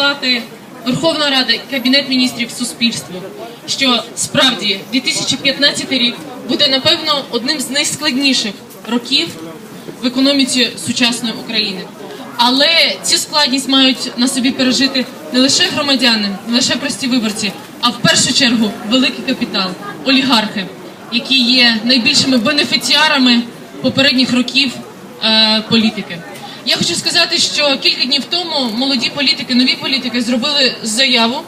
Палати, Верховна Рада і Кабінет міністрів суспільству, що справді 2015 рік буде напевно одним з найскладніших років в економіці сучасної України. Але цю складність мають на собі пережити не лише громадяни, не лише прості виборці, а в першу чергу великий капітал, олігархи, які є найбільшими бенефіціарами попередніх років е, політики. Я хочу сказати, що кілька днів тому молоді політики, нові політики зробили заяву,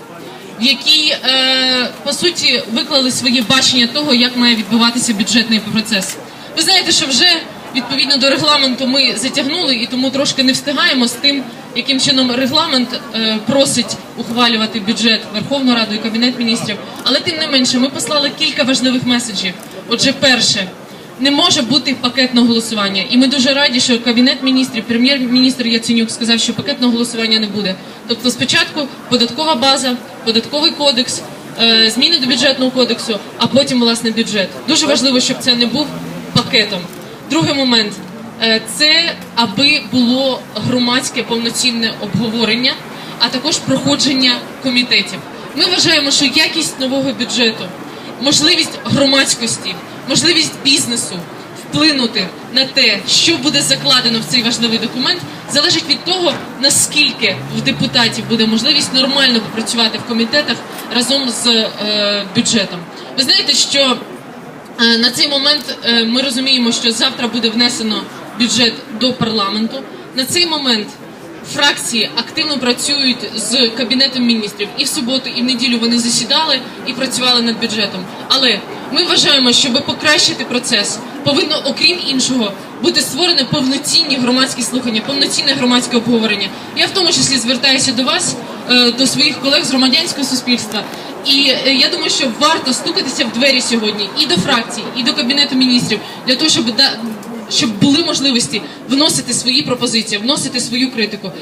в якій е, по суті виклали своє бачення того, як має відбуватися бюджетний процес. Ви знаєте, що вже відповідно до регламенту ми затягнули і тому трошки не встигаємо з тим, яким чином регламент е, просить ухвалювати бюджет Верховну Раду і Кабінет міністрів. Але тим не менше, ми послали кілька важливих меседжів. Отже, перше. Не може бути пакетного голосування, і ми дуже раді, що кабінет міністрів, прем'єр-міністр Яценюк сказав, що пакетного голосування не буде. Тобто, спочатку податкова база, податковий кодекс, е, зміни до бюджетного кодексу, а потім власне бюджет. Дуже важливо, щоб це не був пакетом. Другий момент е, це аби було громадське повноцінне обговорення, а також проходження комітетів. Ми вважаємо, що якість нового бюджету можливість громадськості, можливість бізнесу вплинути на те, що буде закладено в цей важливий документ, залежить від того, наскільки в депутатів буде можливість нормально попрацювати в комітетах разом з е, бюджетом. Ви знаєте, що Е, На цей момент е, ми розуміємо, що завтра буде внесено бюджет до парламенту. На цей момент фракції активно працюють з кабінетом міністрів і в суботу, і в неділю вони засідали і працювали над бюджетом. Але ми вважаємо, щоб покращити процес, повинно, окрім іншого, бути створене повноцінні громадські слухання, повноцінне громадське обговорення. Я в тому числі звертаюся до вас, е, до своїх колег з громадянського суспільства. І е, я думаю, що варто стукатися в двері сьогодні і до фракцій, і до кабінету міністрів для того, щоб щоб були можливості вносити свої пропозиції, вносити свою критику.